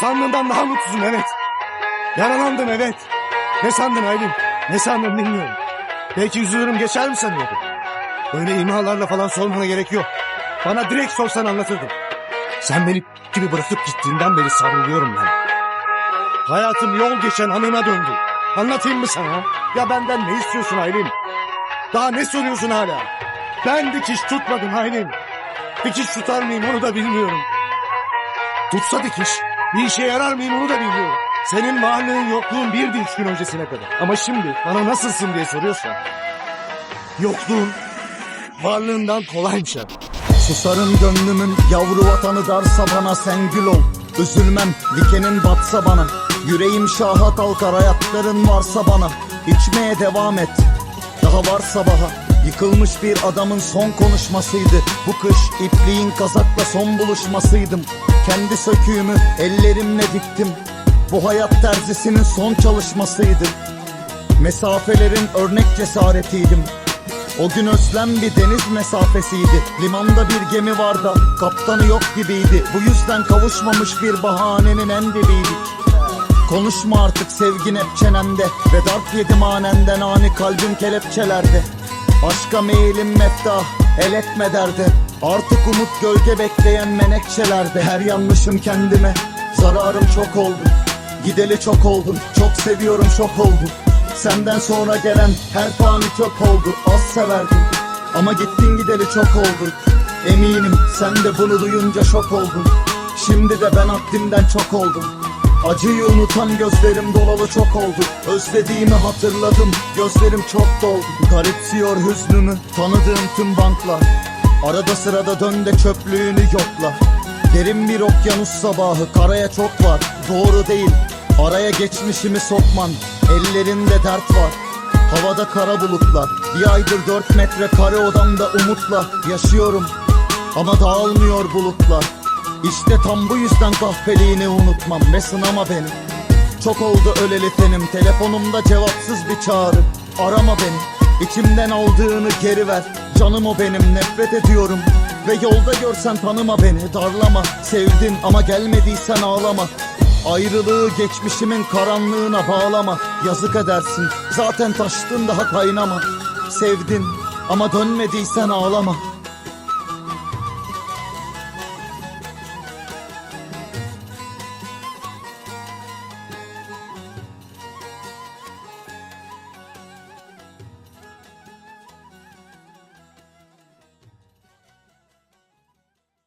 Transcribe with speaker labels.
Speaker 1: Sandığımdan daha mutsuzum evet. Yaralandım evet. Ne sandın Aylin? Ne sandın bilmiyorum. Belki üzülürüm geçer mi sanıyordun? Böyle imalarla falan sormana gerek yok. Bana direkt sorsan anlatırdım. Sen beni gibi bırakıp gittiğinden beri savruluyorum ben. Hayatım yol geçen anına döndü. Anlatayım mı sana? Ya benden ne istiyorsun Aylin? Daha ne soruyorsun hala? Ben dikiş tutmadım Aylin. Dikiş tutar mıyım onu da bilmiyorum. Tutsa dikiş bir işe yarar mıyım onu da bilmiyorum. Senin varlığın yokluğun birdi üç gün öncesine kadar. Ama şimdi bana nasılsın diye soruyorsan. Yokluğun varlığından kolaymış abi.
Speaker 2: Susarım gönlümün yavru vatanı darsa bana sen gül ol Üzülmem dikenin batsa bana Yüreğim şaha kalkar ayakların varsa bana İçmeye devam et daha var sabaha Yıkılmış bir adamın son konuşmasıydı Bu kış ipliğin kazakla son buluşmasıydım Kendi söküğümü ellerimle diktim. Bu hayat terzisinin son çalışmasıydı. Mesafelerin örnek cesaretiydim. O gün özlem bir deniz mesafesiydi. Limanda bir gemi vardı kaptanı yok gibiydi. Bu yüzden kavuşmamış bir bahanenin en dibiydik Konuşma artık sevgin hep çenemde Ve darp yedim anenden ani kalbim kelepçelerde. Aşka meyilim meftah el etme derdi. Artık umut gölge bekleyen menekşelerde Her yanlışım kendime. Zararım çok oldu. Gideli çok oldum. Çok seviyorum çok oldum. Senden sonra gelen her fani çöp oldu. Az severdim. Ama gittin gideli çok oldu Eminim sen de bunu duyunca şok oldun. Şimdi de ben haddimden çok oldum Acıyı unutan gözlerim dolalı çok oldu. Özlediğimi hatırladım gözlerim çok doldu. Garipsiyor hüznümü tanıdığım tüm banklar. Arada sırada dön de çöplüğünü yokla. Derin bir okyanus sabahı karaya çok var. Doğru değil araya geçmişimi sokman. Ellerinde dert var. Havada kara bulutlar. Bir aydır dört metre kare odamda umutla Yaşıyorum. Ama dağılmıyor bulutlar İşte tam bu yüzden kahpeliğini unutmam Ve sınama beni. Çok oldu öleli tenim Telefonumda cevapsız bir çağrı. Arama beni İçimden aldığını geri ver. Canım o benim nefret ediyorum. Ve yolda görsen tanıma beni Darlama. Sevdin ama gelmediysen ağlama. Ayrılığı geçmişimin karanlığına bağlama. Yazık edersin zaten taştın daha kaynama. Sevdin ama dönmediysen ağlama